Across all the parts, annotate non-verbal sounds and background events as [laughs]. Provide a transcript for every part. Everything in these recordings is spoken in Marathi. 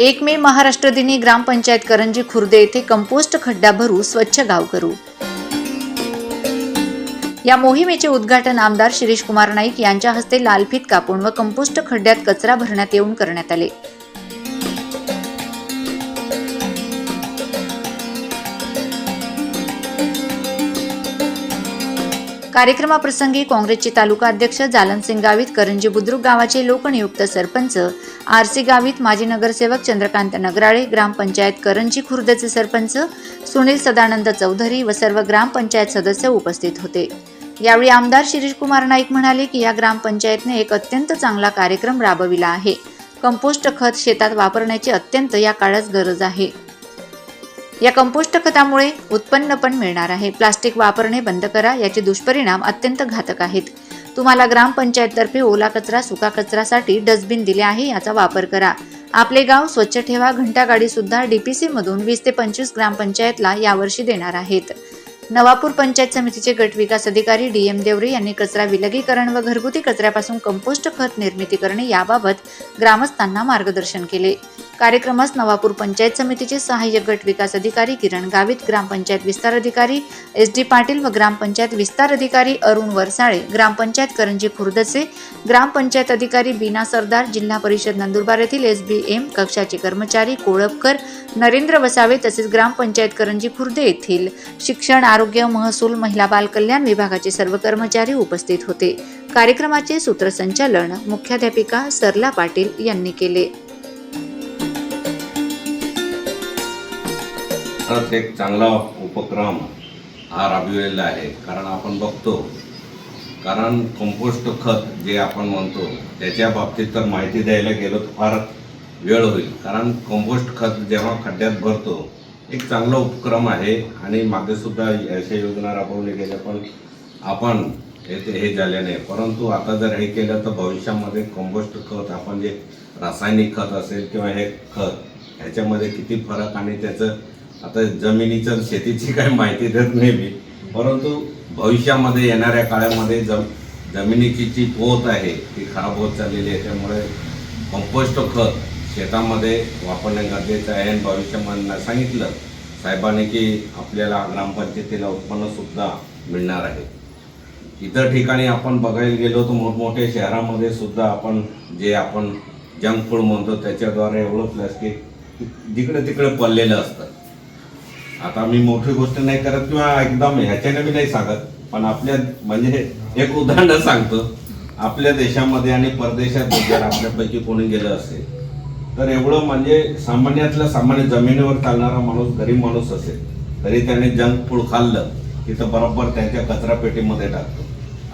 एक मे महाराष्ट्र दिनी ग्रामपंचायत करंजी खुर्दे येथे कंपोस्ट खड्डा भरू स्वच्छ गाव करू. या मोहिमेचे उद्घाटन आमदार शिरीष कुमार नाईक यांच्या हस्ते लालफीत कापून व कंपोस्ट खड्ड्यात कचरा भरण्यात येऊन करण्यात आले. कार्यक्रमाप्रसंगी काँग्रेसचे तालुका अध्यक्ष जालनसिंग गावित करंजी बुद्रुक गावाचे लोकनियुक्त सरपंच आर सी गावित माजी नगरसेवक चंद्रकांत नगराळे ग्रामपंचायत करंजी खुर्दचे सरपंच सुनील सदानंद चौधरी व सर्व ग्रामपंचायत सदस्य उपस्थित होते. यावेळी आमदार शिरीषकुमार नाईक म्हणाले की या ग्रामपंचायतने एक अत्यंत चांगला कार्यक्रम राबविला आहे. कंपोस्ट खत शेतात वापरण्याची अत्यंत या काळात गरज आहे. या कंपोस्ट खतामुळे उत्पन्न पण मिळणार आहे. प्लास्टिक वापरणे बंद करा याचे दुष्परिणाम अत्यंत घातक आहेत. तुम्हाला ग्रामपंचायततर्फे ओला कचरा सुका कचऱ्यासाठी डस्टबिन दिले आहे याचा वापर करा. आपले गाव स्वच्छ ठेवा घंटागाडी सुद्धा डीपीसी मधून वीस ते पंचवीस ग्रामपंचायतला यावर्षी देणार आहेत. नवापूर पंचायत समितीचे गट विकास अधिकारी डी एम देवरे यांनी कचरा विलगीकरण व घरगुती कचऱ्यापासून कंपोस्ट खत निर्मिती करणे याबाबत ग्रामस्थांना मार्गदर्शन केले. कार्यक्रमास नवापूर पंचायत समितीचे सहाय्यक गट विकास अधिकारी किरण गावित ग्रामपंचायत विस्तार अधिकारी एस डी पाटील व ग्रामपंचायत विस्तार अधिकारी अरुण वरसाळे ग्रामपंचायत करंजी खुर्दचे ग्रामपंचायत अधिकारी बीना सरदार जिल्हा परिषद नंदुरबार येथील एस बी एम कक्षाचे कर्मचारी कोळपकर नरेंद्र वसावे तसेच ग्रामपंचायत करंजी खुर्द येथील शिक्षण आरोग्य महसूल महिला बालकल्याण विभागाचे सर्व कर्मचारी उपस्थित होते. कार्यक्रमाचे सूत्रसंचालन मुख्याध्यापिका सरला पाटील यांनी केले. एक चांगला उपक्रम हा राबविलेला आहे. कारण आपण बघतो कारण कंपोस्ट खत जे आपण म्हणतो त्याच्या बाबतीत तर माहिती द्यायला गेलो तर फार वेळ होईल. कारण कंपोस्ट खत जेव्हा खड्ड्यात भरतो एक चांगला उपक्रम आहे आणि मागे सुद्धा अशा योजना राबवल्या गेल्या पण आपण हे ते हे झाले नाही. परंतु आता जर हे केलं तर भविष्यामध्ये कंपोस्ट खत आपण जे रासायनिक खत असेल किंवा हे खत ह्याच्यामध्ये किती फरक आणि त्याचं आता जमिनीचं शेतीची [laughs] काही माहिती देत नाही मी. परंतु भविष्यामध्ये येणाऱ्या काळामध्ये जम जमिनीची जी पोत आहे ती खराब होत चाललेली आहे. त्यामुळे कंपोस्ट खत शेतामध्ये वापरणे गरजेचं आहे. आणि भविष्यामध्ये सांगितलं साहेबांनी की आपल्याला ग्रामपंचायतीला उत्पन्नसुद्धा मिळणार आहे. इतर ठिकाणी आपण बघायला गेलो तर मोठमोठ्या शहरामध्ये सुद्धा आपण जे आपण जंक फूड म्हणतो त्याच्याद्वारे एवढं की जिकडे तिकडे पडलेलं असतं. आता मी मोठी गोष्ट नाही करत किंवा एकदम ह्याच्याने मी नाही सांगत पण आपल्या म्हणजे एक उदाहरण सांगतो. आपल्या देशामध्ये आणि परदेशात जर आपल्यापैकी कोणी गेलं असेल तर एवढं म्हणजे सामान्यातल्या सामान्य जमिनीवर चालणारा माणूस गरीब माणूस असेल तरी त्याने जंक फूड खाल्लं की तर बरोबर त्याच्या कचरा पेटीमध्ये टाकतो.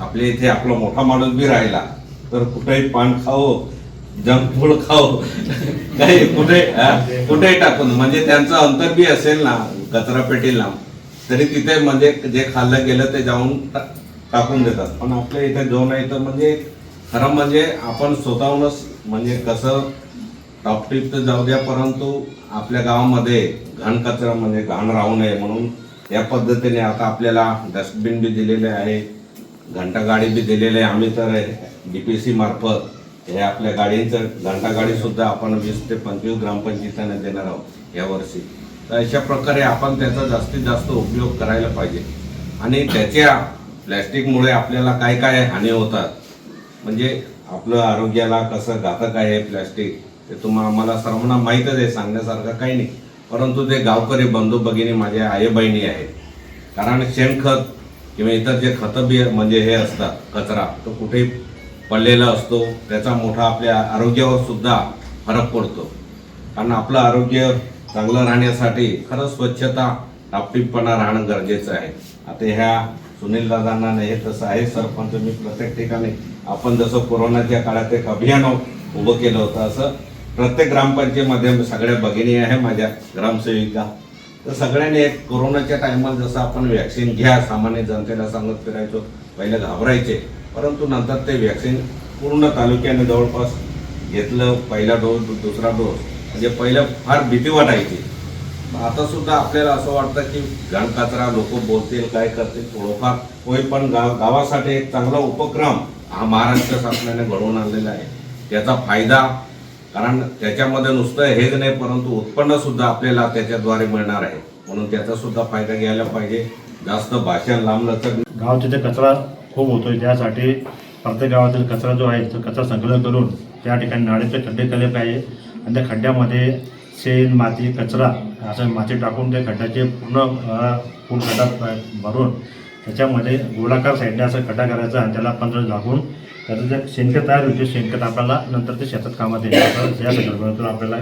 आपल्या इथे आपला मोठा माणूस बी राहिला तर कुठेही पान खाओ जंक फूड खाओ [laughs] काही कुठे कुठेही टाकून म्हणजे त्यांचं अंतर बी असेल ना कचरा पेटीला तरी तिथे म्हणजे जे खाल्लं गेलं ते जाऊन टाकून देतात. पण आपल्या इथे जो नाही तर म्हणजे खरं म्हणजे आपण स्वतःहूनच म्हणजे कसं टॉपटिप तर जाऊ द्या परंतु आपल्या गावामध्ये घाण कचऱ्यामध्ये म्हणजे घाण राहू नये म्हणून या पद्धतीने आता आपल्याला डस्टबिन बी दिलेले आहे घंटागाडी बी दिलेले आहे. आम्ही तर डी पी सी मार्फत हे आपल्या गाडींचं घंटागाडी सुद्धा आपण वीस ते पंचवीस ग्रामपंचायतींना देणार आहोत यावर्षी तर अशा प्रकारे आपण त्याचा जास्तीत जास्त उपयोग करायला पाहिजे. आणि त्याच्या प्लॅस्टिकमुळे आपल्याला काय काय हानी होतात? म्हणजे आपलं आरोग्याला कसं घातक आहे प्लॅस्टिक? ते तुम्हाला आम्हाला सर्वांना माहीतच आहे सांगण्यासारखं काही नाही. परंतु ते गावकरी बंधू भगिनी माझ्या आई बहिणी आहेत. कारण शेणखत किंवा इतर जे खतं बी म्हणजे हे असतात कचरा तो कुठेही पडलेला असतो त्याचा मोठा आपल्या आरोग्यावर सुद्धा फरक पडतो. कारण आपलं आरोग्य चांगलं राहण्यासाठी खरंच स्वच्छता टापटीपणा राहणं गरजेचं आहे. आता ह्या सुनील दादांना नाही हे तसं आहे सरपंच मी प्रत्येक ठिकाणी आपण जसं कोरोनाच्या काळात एक अभियान उभं केलं होतं असं प्रत्येक ग्रामपंचायतीमध्ये सगळ्या भगिनी आहे माझ्या ग्रामसेविका. तर सगळ्यांनी एक कोरोनाच्या टायमाला जसं आपण व्हॅक्सिन घ्या सामान्य जनतेला सांगत फिरायचो पहिले घाबरायचे. परंतु नंतर ते व्हॅक्सिन पूर्ण तालुक्याने जवळपास घेतलं पहिला डोस दुसरा डोस म्हणजे पहिलं फार भीती वाटायची. आता सुद्धा आपल्याला असं वाटतं की घाण कचरा लोक बोलतील काय करतील थोडंफार होय पण गाव गावासाठी एक चांगला उपक्रम हा महाराष्ट्र शासनाने घडवून आणलेला आहे. त्याचा फायदा कारण त्याच्यामध्ये नुसतं हेच नाही परंतु उत्पन्न सुद्धा आपल्याला त्याच्याद्वारे मिळणार आहे. म्हणून त्याचा सुद्धा फायदा घ्यायला पाहिजे. जास्त भाषण लांब लचक गाव तिथे कचरा खूप होतोय त्यासाठी प्रत्येक गावातील कचरा जो आहे तो कचरा संकलन करून त्या ठिकाणी नाळेचे खड्डे केले पाहिजे. आणि त्या खड्ड्यामध्ये शेण माती कचरा असं माती टाकून त्या खड्ड्याचे पूर्ण पूर्ण खड्डा भरून त्याच्यामध्ये गोलाकार साईडने असं खड्डा करायचा आणि त्याला पंधरा झाकून त्याचं जे शेणखत तयार होते शेणखत आपल्याला नंतर ते शेतात कामात येईल. या संदर्भातून आपल्याला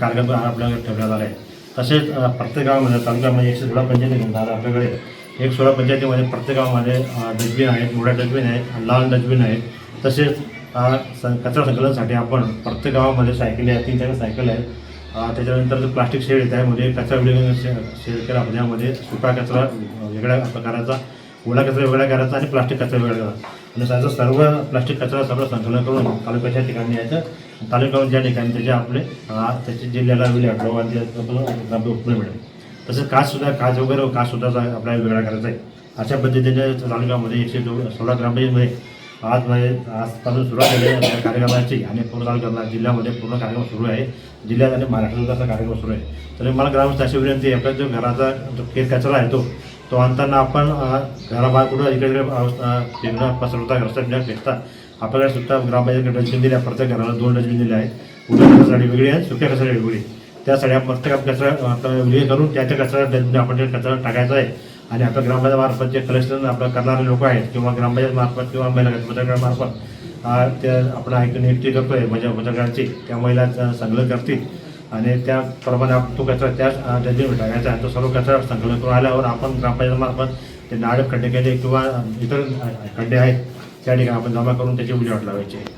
कार्यक्रम आपल्याकडे ठेवण्यात आला आहे. तसेच प्रत्येक गावामध्ये तालुक्यामध्ये एकशे सोळा पंचायती घेऊन झाला आपल्याकडे एक सोळा पंचायतीमध्ये प्रत्येक गावामध्ये डस्टबिन आहेत मोठ्या डस्टबिन आहेत लहान डस्टबिन आहेत. तसेच कचरा संकलनासाठी आपण प्रत्येक गावामध्ये सायकली आहेत तीन चार सायकल आहेत. त्याच्यानंतर जो प्लास्टिक शेड आहे त्यामध्ये कचरा विलगीकरण शे शेड केला त्यामध्ये सुका कचरा वेगळ्या प्रकाराचा ओला कचरा वेगळा करायचा आणि प्लास्टिक कचरा वेगळा करायचा. म्हणजे आणि त्याचा सर्व प्लास्टिक कचरा सर्व संकलन करून तालुक्याच्या ठिकाणी यायचं. तालुक्यावर ज्या ठिकाणी त्याचे आपले त्याचे जिल्ह्याला विले लावून उपलब्ध मिळेल तसंच काचसुद्धा काच वगैरे काचसुद्धा आपल्याला वेगळा करायचा आहे. अशा पद्धतीने तालुक्यामध्ये एकशे दोन सोळा ग्रामपंचायतमध्ये आज म्हणजे आजपासून सुरुवात झाली आहे. या कार्यक्रमाची आणि पूर्ण तालुक्यातला जिल्ह्यामध्ये पूर्ण कार्यक्रम सुरू आहे. जिल्ह्यात आणि महाराष्ट्राचा कार्यक्रम सुरू आहे. तर मला ग्रामस्थ अशी विनंती आहे आपला जो घराचा जो केर कचरा आहे तो तो आणताना आपण घराबाहेर कुठं इकडे फिरणं पसरवता रस्त्यात फेकता आपल्याकडे सुद्धा ग्रामपंचायत डस्टबिन दिल्या प्रत्येक घराला दोन डस्टबिन दिले आहेत. उद्या कचरासाठी वेगळी आहे सुक्या कचऱ्या वेगळी त्यासाठी आपण प्रत्येक कचरा आता करून त्याच्या कचरा डस्टबिन आपण कचरा टाकायचा आहे. आणि आपल्या ग्रामपंचायत मार्फत जे कलेक्शन आपलं करणारे लोक आहेत किंवा ग्रामपंचायत मार्फत किंवा महिला पत्रकार मार्फत त्या आपण ऐकून नियुक्ती करतोय म्हणजे पत्रकारांची त्या महिला संकलन करतील. आणि त्याप्रमाणे आपण तो कचरा त्या डस्टबिन टाकायचा आहे. तो सर्व कचरा संकलन करून आल्यावर आपण ग्रामपंचायत मार्फत ते नाडक खड्डे केले किंवा इतर खड्डे आहेत त्या ठिकाणी आपण जमा करून त्याची उजेवाट लावायची. आहे